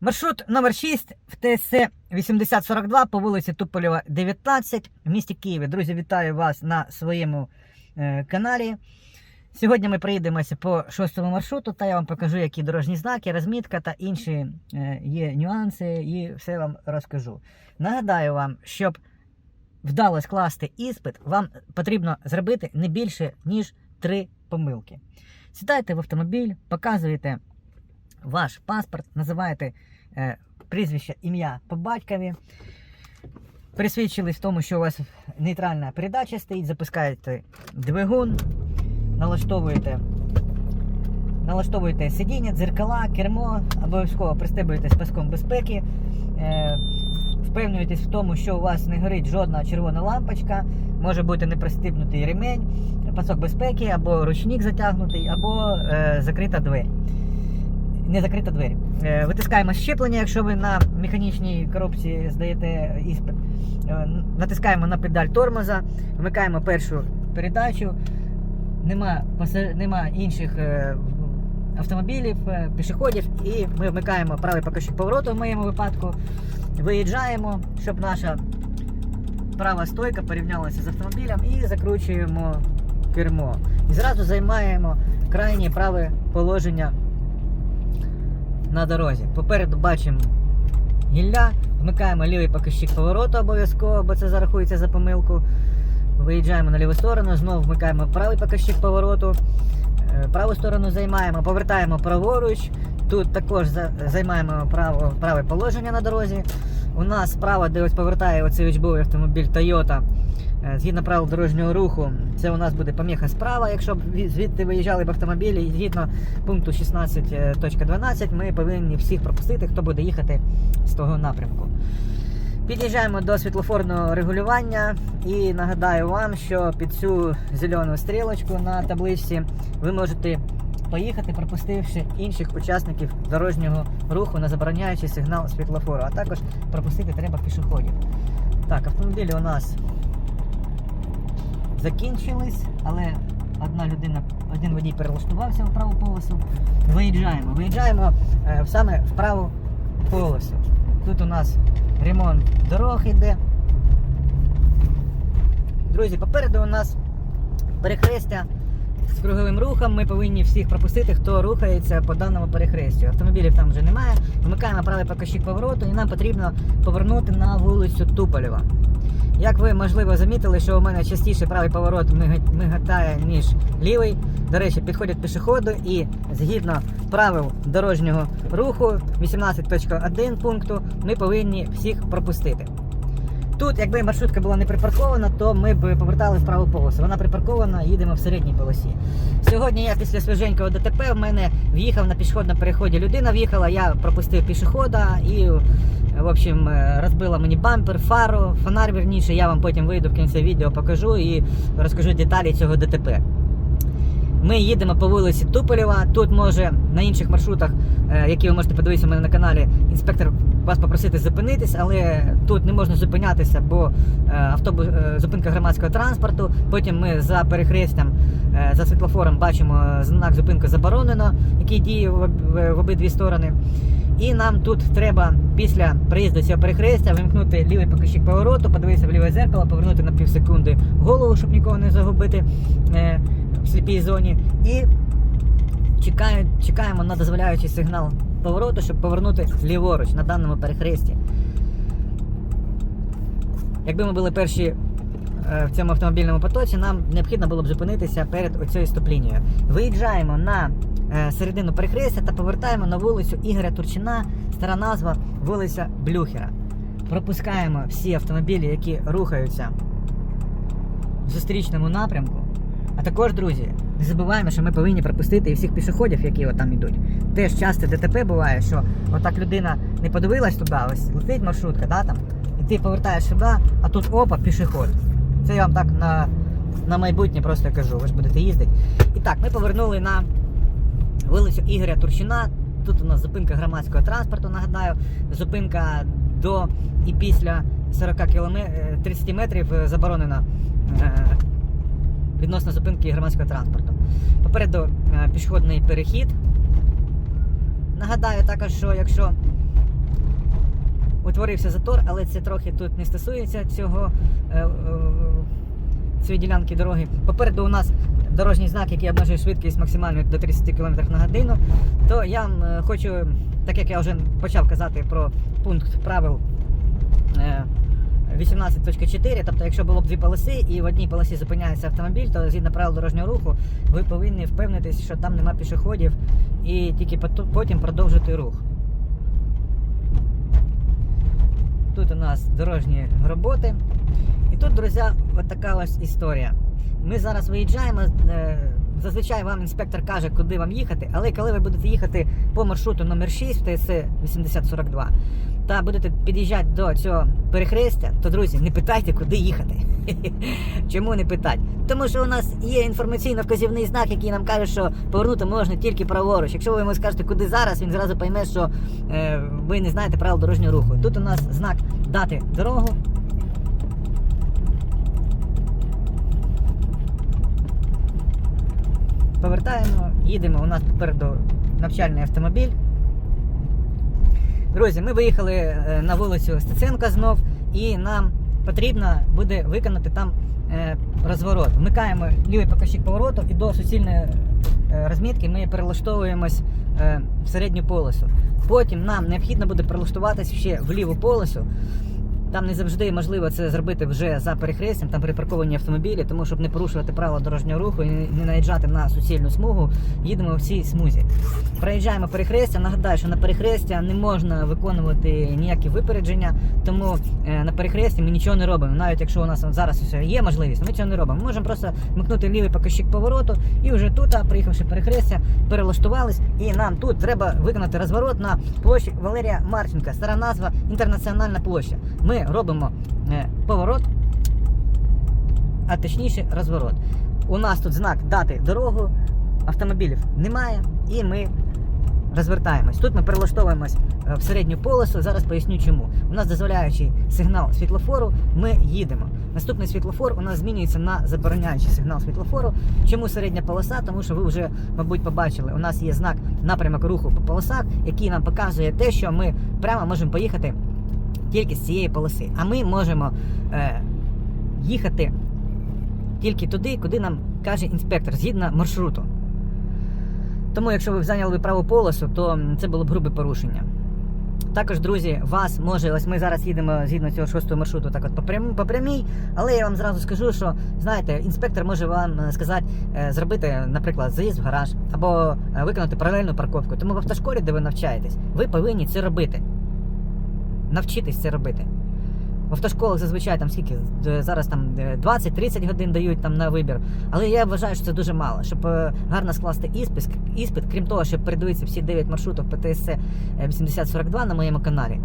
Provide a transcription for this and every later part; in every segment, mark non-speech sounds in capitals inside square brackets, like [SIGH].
Маршрут номер 6 в ТСЦ 8042 по вулиці Туполєва, 19 в місті Києві. Друзі, вітаю вас на своєму е, каналі. Сьогодні ми приїдемося по шостому маршруту, та я вам покажу, які дорожні знаки, розмітка та інші е, є нюанси, і все вам розкажу. Нагадаю вам, щоб вдало скласти іспит, вам потрібно зробити не більше, ніж три помилки. Сідайте в автомобіль, показуєте ваш паспорт, називаєте е, прізвище, ім'я по батькові. Присвідчились в тому, що у вас нейтральна передача стоїть, запускаєте двигун, налаштовуєте, налаштовуєте сидіння, дзеркала, кермо, обов'язково пристебуєте з паском безпеки. Е, впевнюєтесь в тому, що у вас не горить жодна червона лампочка, може бути не пристебнутий ремень, пасок безпеки, або ручник затягнутий, або е, закрита двері не закрита двері. Е, Витискаємо щеплення, якщо ви на механічній коробці здаєте іспит. Е, Натискаємо на педаль тормоза, вмикаємо першу передачу. Нема, нема інших е, автомобілів, пішоходів, і ми вмикаємо правий покажчик повороту в моєму випадку. Виїжджаємо, щоб наша права стойка порівнялася з автомобілем і закручуємо кермо. І зразу займаємо крайнє праве положення на дорозі. Попереду бачимо гілля, вмикаємо лівий покажчик повороту обов'язково, бо це зарахується за помилку. Виїжджаємо на ліву сторону, знову вмикаємо правий покажчик повороту. Е, Праву сторону займаємо, повертаємо праворуч. Тут також займаємо право, праве положення на дорозі. У нас справа, де ось повертає оцей учбовий автомобіль Toyota. Е, Згідно правил дорожнього руху, це у нас буде поміха справа. Якщо б звідти виїжджали б автомобілі, і згідно пункту 16.12 ми повинні всіх пропустити, хто буде їхати з того напрямку. Під'їжджаємо до світлофорного регулювання і нагадаю вам, що під цю зелену стрілочку на табличці ви можете поїхати, пропустивши інших учасників дорожнього руху на забороняючий сигнал світлофору, а також пропустити треба пішоходів. Так, автомобілі у нас закінчились, але одна людина, один водій перелаштувався в праву полосу. Виїжджаємо. Виїжджаємо е, саме в праву полосу. Тут у нас ремонт дорог йде. Друзі, попереду у нас перехрестя з круговим рухом. Ми повинні всіх пропустити, хто рухається по даному перехрестю. Автомобілів там вже немає. Вмикаємо правий покажчик повороту і нам потрібно повернути на вулицю Туполєва. Як ви можливо замітили, що у мене частіше правий поворот мига- мигатає, ніж лівий. До речі, підходять пішоходи і згідно правил дорожнього руху 18.1 пункту ми повинні всіх пропустити. Тут, якби маршрутка була не припаркована, то ми б повертали в праву полосу. Вона припаркована, їдемо в середній полосі. Сьогодні я після свіженького ДТП в мене в'їхав на пішохідному переході. Людина в'їхала, я пропустив пішохода і, в общем, е, розбила мені бампер, фару, фонар верніше. Я вам потім вийду в кінці відео, покажу і розкажу деталі цього ДТП. Ми їдемо по вулиці Туполєва. Тут може на інших маршрутах, е, які ви можете подивитися у мене на каналі, інспектор вас попросити зупинитись, але тут не можна зупинятися, бо е, автобус е, зупинка громадського транспорту. Потім ми за перехрестям, е, за світлофором бачимо знак зупинка заборонено, який діє в, об- в, в обидві сторони. І нам тут треба після приїзду цього перехрестя вимкнути лівий покажчик повороту, подивитися в ліве зеркало, повернути на пів секунди голову, щоб нікого не загубити в сліпій зоні. І чекаємо на дозволяючий сигнал повороту, щоб повернути ліворуч на даному перехресті. Якби ми були перші е, в цьому автомобільному потоці, нам необхідно було б зупинитися перед оцією стоп-лінією. Виїжджаємо на е, середину перехрестя та повертаємо на вулицю Ігоря Турчина, стара назва вулиця Блюхера. Пропускаємо всі автомобілі, які рухаються в зустрічному напрямку. А також, друзі, не забуваємо, що ми повинні пропустити і всіх пішоходів, які отам йдуть. Теж часто ДТП буває, що отак людина не подивилась туди, ось летить маршрутка, да, там, і ти повертаєш сюди, а тут опа, пішоход. Це я вам так на, на майбутнє просто кажу, ви ж будете їздити. І так, ми повернули на вулицю Ігоря Турчина. Тут у нас зупинка громадського транспорту, нагадаю, зупинка до і після 40 км, 30 метрів е, заборонена е, відносно зупинки громадського транспорту. Попереду е, пішохідний перехід. Нагадаю також, що якщо утворився затор, але це трохи тут не стосується цього е, е, цієї ділянки дороги. Попереду у нас дорожній знак, який обмежує швидкість максимально до 30 км на годину. То я хочу, так як я вже почав казати про пункт правил. Е, 18.4, тобто, якщо було б дві полоси і в одній полосі зупиняється автомобіль, то згідно правил дорожнього руху ви повинні впевнитись, що там нема пішоходів і тільки потім продовжити рух. Тут у нас дорожні роботи. І тут, друзі, от така ось історія. Ми зараз виїжджаємо. е, Зазвичай вам інспектор каже, куди вам їхати, але коли ви будете їхати по маршруту номер 6 в ТС 8042 та будете під'їжджати до цього перехрестя, то друзі, не питайте, куди їхати. [LAUGHS] Чому не питати? Тому що у нас є інформаційно-вказівний знак, який нам каже, що повернути можна тільки праворуч. Якщо ви йому скажете, куди зараз, він зразу пойме, що е, ви не знаєте правил дорожнього руху. Тут у нас знак дати дорогу. Повертаємо, їдемо. У нас попереду навчальний автомобіль. Друзі, ми виїхали е, на вулицю Стеценка знов, і нам потрібно буде виконати там е, розворот. Вмикаємо лівий показчик повороту і до суцільної е, розмітки ми перелаштовуємось в середню полосу. Потім нам необхідно буде прилаштуватися ще в ліву полосу. Там не завжди можливо це зробити вже за перехрестям, там припарковані автомобілі, тому щоб не порушувати правила дорожнього руху і не наїжджати на суцільну смугу, їдемо в цій смузі. Проїжджаємо перехрестя. Нагадаю, що на перехрестя не можна виконувати ніякі випередження, тому е, на перехресті ми нічого не робимо. Навіть якщо у нас зараз є можливість, ми цього не робимо. Ми можемо просто вмикнути лівий показчик повороту і вже тут, приїхавши перехрестя, перелаштувались. І нам тут треба виконати розворот на площі Валерія Марченка. Стара назва Інтернаціональна площа. Ми робимо е, поворот, а точніше розворот. У нас тут знак дати дорогу, автомобілів немає, і ми розвертаємось. Тут ми перелаштовуємось е, в середню полосу. Зараз поясню чому. У нас дозволяючий сигнал світлофору, ми їдемо. Наступний світлофор у нас змінюється на забороняючий сигнал світлофору. Чому середня полоса? Тому що ви вже, мабуть, побачили, у нас є знак напрямок руху по полосах, який нам показує те, що ми прямо можемо поїхати тільки з цієї полоси. А ми можемо е, їхати тільки туди, куди нам каже інспектор, згідно маршруту. Тому, якщо ви зайняли праву полосу, то це було б грубе порушення. Також, друзі, вас може, ось ми зараз їдемо згідно цього шостого маршруту, так от по, по прямій, але я вам зразу скажу, що знаєте, інспектор може вам е, сказати, е, зробити, наприклад, заїзд в гараж або е, виконати паралельну парковку. Тому в автошколі, де ви навчаєтесь, ви повинні це робити. Навчитись це робити. В автошколах зазвичай там скільки Е, зараз там е, 20-30 годин дають там на вибір. Але я вважаю, що це дуже мало. Щоб е, гарно скласти іспит, іспит, крім того, щоб передивитися всі 9 маршрутів ПТС 8042 на моєму каналі,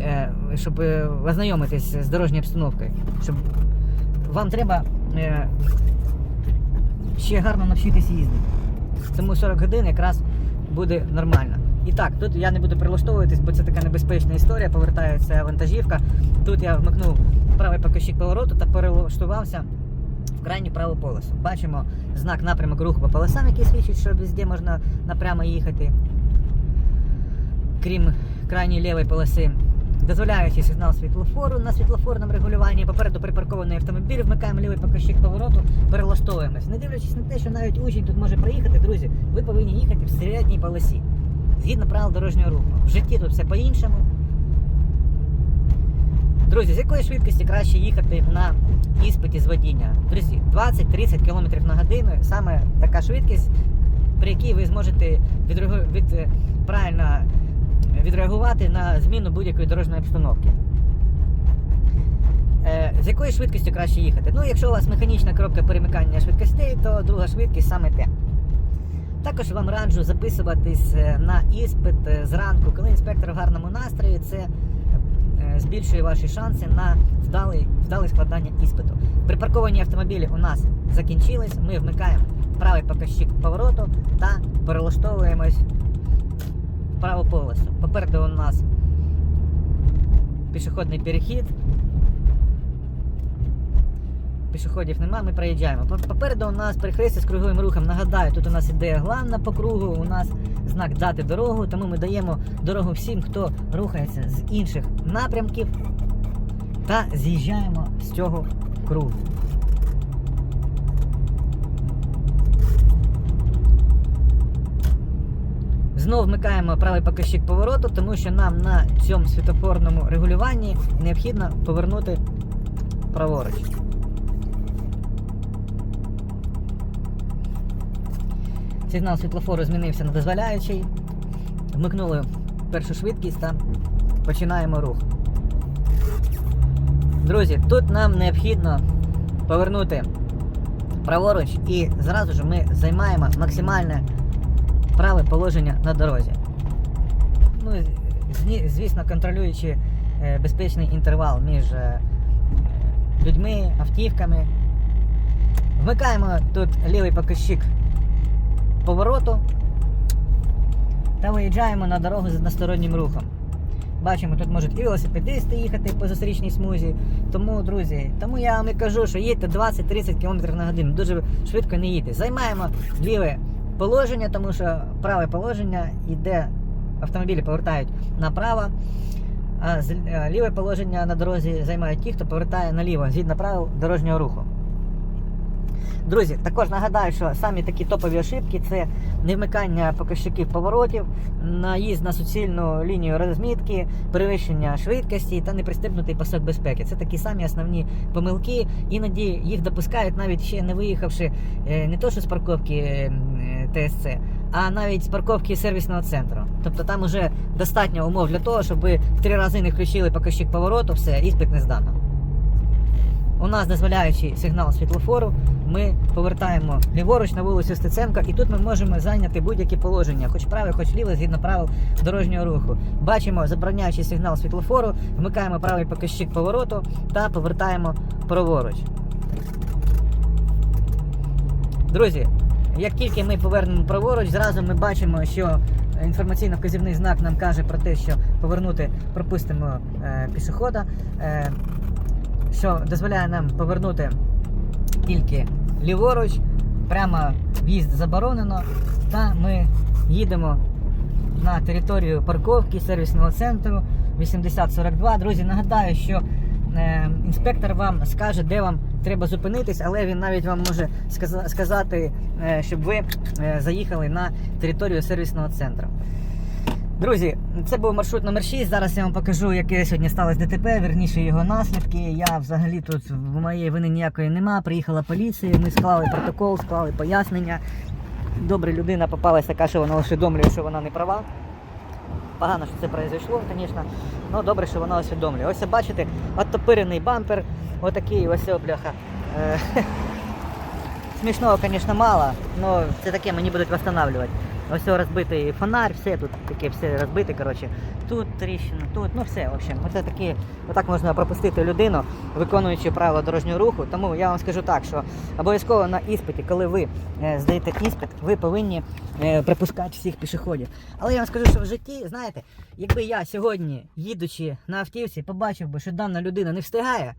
е, щоб е, ознайомитись з дорожньою обстановкою. Щоб вам треба е, ще гарно навчитися їздити. Тому 40 годин якраз буде нормально. І так, тут я не буду прилаштовуватись, бо це така небезпечна історія. Повертається вантажівка. Тут я вмикнув правий показчик повороту та перелаштувався в крайню праву полосу. Бачимо знак напрямок руху по полосам, який свідчить, що везде можна напрямо їхати. Крім крайньої лівої полоси. Дозволяючи сигнал світлофору на світлофорному регулюванні, попереду припаркований автомобіль, вмикаємо лівий показчик повороту, перелаштовуємось. Не дивлячись на те, що навіть учень тут може проїхати, друзі, ви повинні їхати в середній полосі. Згідно правил дорожнього руху. В житті тут все по-іншому. Друзі, з якої швидкості краще їхати на іспиті з водіння? Друзі, 20-30 км на годину саме така швидкість, при якій ви зможете відреагу- від, е, правильно відреагувати на зміну будь-якої дорожньої обстановки. Е, з якою швидкістю краще їхати? Ну, якщо у вас механічна коробка перемикання швидкостей, то друга швидкість саме те. Також вам раджу записуватись е, на іспит е, зранку, коли інспектор в гарному настрої, це е, збільшує ваші шанси на вдалий, вдале складання іспиту. Припарковані автомобілі у нас закінчились. Ми вмикаємо правий показчик повороту та перелаштовуємось в праву полосу. Попереду у нас пішохідний перехід. Пішоходів нема, ми проїжджаємо. Попереду у нас перехрестя з круговим рухом. Нагадаю, тут у нас іде главна по кругу, у нас знак дати дорогу, тому ми даємо дорогу всім, хто рухається з інших напрямків та з'їжджаємо з цього кругу. Знов вмикаємо правий показчик повороту, тому що нам на цьому світофорному регулюванні необхідно повернути праворуч. Сигнал світлофору змінився на дозволяючий. Вмикнули першу швидкість та починаємо рух. Друзі, тут нам необхідно повернути праворуч і зразу ж ми займаємо максимальне праве положення на дорозі. Ну, звісно, контролюючи е, безпечний інтервал між е, людьми, автівками. Вмикаємо тут лівий показчик повороту та виїжджаємо на дорогу з одностороннім рухом. Бачимо, тут можуть і велосипедисти їхати по зустрічній смузі. Тому, друзі, тому я вам і кажу, що їдьте 20-30 км на годину. Дуже швидко не їдьте. Займаємо ліве положення, тому що праве положення йде, автомобілі повертають направо, а е, ліве положення на дорозі займають ті, хто повертає наліво, згідно правил дорожнього руху. Друзі, також нагадаю, що самі такі топові ошибки це невмикання показчиків поворотів, наїзд на суцільну лінію розмітки, перевищення швидкості та непристебнутий пасок безпеки. Це такі самі основні помилки. Іноді їх допускають, навіть ще не виїхавши е, не то, що з парковки е, ТСЦ, а навіть з парковки сервісного центру. Тобто там уже достатньо умов для того, щоб ви в три рази не включили показчик повороту, все, іспит не здано. У нас дозволяючий сигнал світлофору, ми повертаємо ліворуч на вулицю Стеценка, і тут ми можемо зайняти будь-які положення, хоч праве, хоч ліве, згідно правил дорожнього руху. Бачимо забороняючий сигнал світлофору, вмикаємо правий показчик повороту та повертаємо праворуч. Друзі, як тільки ми повернемо праворуч, зразу ми бачимо, що інформаційно-вказівний знак нам каже про те, що повернути пропустимо е, пішохода. Е, що дозволяє нам повернути тільки ліворуч, прямо в'їзд заборонено, та ми їдемо на територію парковки сервісного центру 8042. Друзі, нагадаю, що е, інспектор вам скаже, де вам треба зупинитись, але він навіть вам може сказати, е, щоб ви е, заїхали на територію сервісного центру. Друзі, це був маршрут номер 6. Зараз я вам покажу, яке сьогодні сталося ДТП, верніше його наслідки. Я взагалі тут в моєї вини ніякої нема. Приїхала поліція, ми склали протокол, склали пояснення. Добре, людина попалася така, що вона усвідомлює, що вона не права. Погано, що це произошло, звісно. Ну добре, що вона усвідомлює. Ось бачите, оттопирений бампер, отакий ось о, бляха. Е, [LAUGHS] Смішного, звісно, мало, але це таке мені будуть встановлювати. Ось розбитий фонарь, все тут таке все розбите, коротше. Тут тріщина, тут, ну все, в общем, оце такі, отак можна пропустити людину, виконуючи правила дорожнього руху. Тому я вам скажу так, що обов'язково на іспиті, коли ви е, здаєте іспит, ви повинні е, припускати всіх пішоходів. Але я вам скажу, що в житті, знаєте, якби я сьогодні, їдучи на автівці, побачив би, що дана людина не встигає.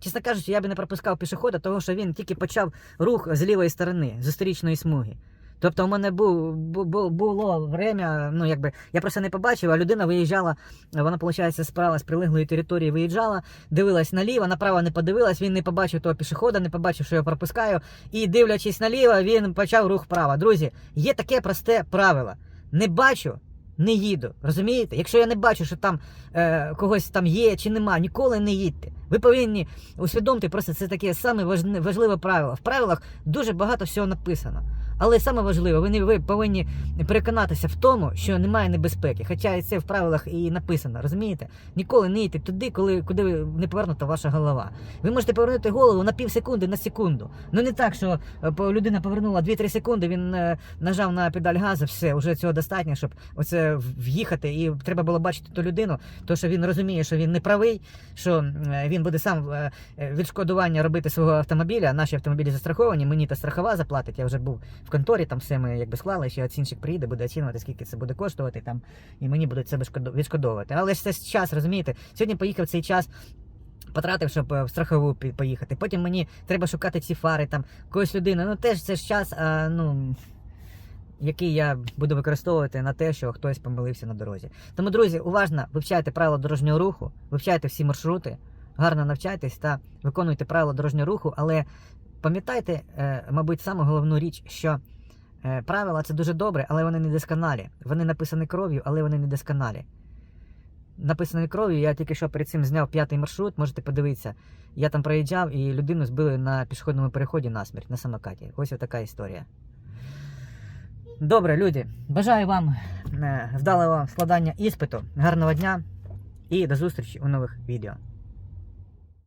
Чесно кажучи, я би не пропускав пішохода, тому що він тільки почав рух з лівої сторони, зустрічної смуги. Тобто у мене бу- бу- було время, ну якби я просто не побачив, а людина виїжджала, вона, виходить, справа з прилеглої території виїжджала, дивилась наліво, направо не подивилась, він не побачив того пішохода, не побачив, що я пропускаю. І дивлячись наліво, він почав рух вправо. Друзі, є таке просте правило. Не бачу, не їду. Розумієте? Якщо я не бачу, що там е, когось там є чи нема, ніколи не їдьте. Ви повинні усвідомити, просто це таке саме важливе правило. В правилах дуже багато всього написано. Але саме важливе, ви, ви повинні переконатися в тому, що немає небезпеки. Хоча і це в правилах і написано, розумієте? Ніколи не йти туди, коли куди не повернута ваша голова. Ви можете повернути голову на пів секунди, на секунду. Ну не так, що е, людина повернула 2-3 секунди, він е, нажав на педаль газу, все, вже цього достатньо, щоб оце в'їхати. І треба було бачити ту людину, то що він розуміє, що він не правий, що е, він буде сам відшкодування робити свого автомобіля. Наші автомобілі застраховані, мені та страхова заплатить. Я вже був в конторі, там все ми якби склали, ще оцінщик приїде, буде оцінювати, скільки це буде коштувати там, і мені будуть це відшкодо- відшкодовувати. Але ж це час, розумієте? Сьогодні поїхав цей час. Потратив, щоб е, в страхову поїхати. Потім мені треба шукати ці фари, там когось людина. Ну теж це ж час, а, ну. який я буду використовувати на те, що хтось помилився на дорозі. Тому, друзі, уважно вивчайте правила дорожнього руху, вивчайте всі маршрути, гарно навчайтесь та виконуйте правила дорожнього руху, але пам'ятайте, е, мабуть, саму головну річ, що е, правила це дуже добре, але вони не досконалі. Вони написані кров'ю, але вони не досконалі. Написані кров'ю, я тільки що перед цим зняв п'ятий маршрут, можете подивитися. Я там проїжджав і людину збили на пішохідному переході насмерть на самокаті. Ось така історія. Добре, люди. Бажаю вам е, вдалого складання іспиту, гарного дня і до зустрічі у нових відео.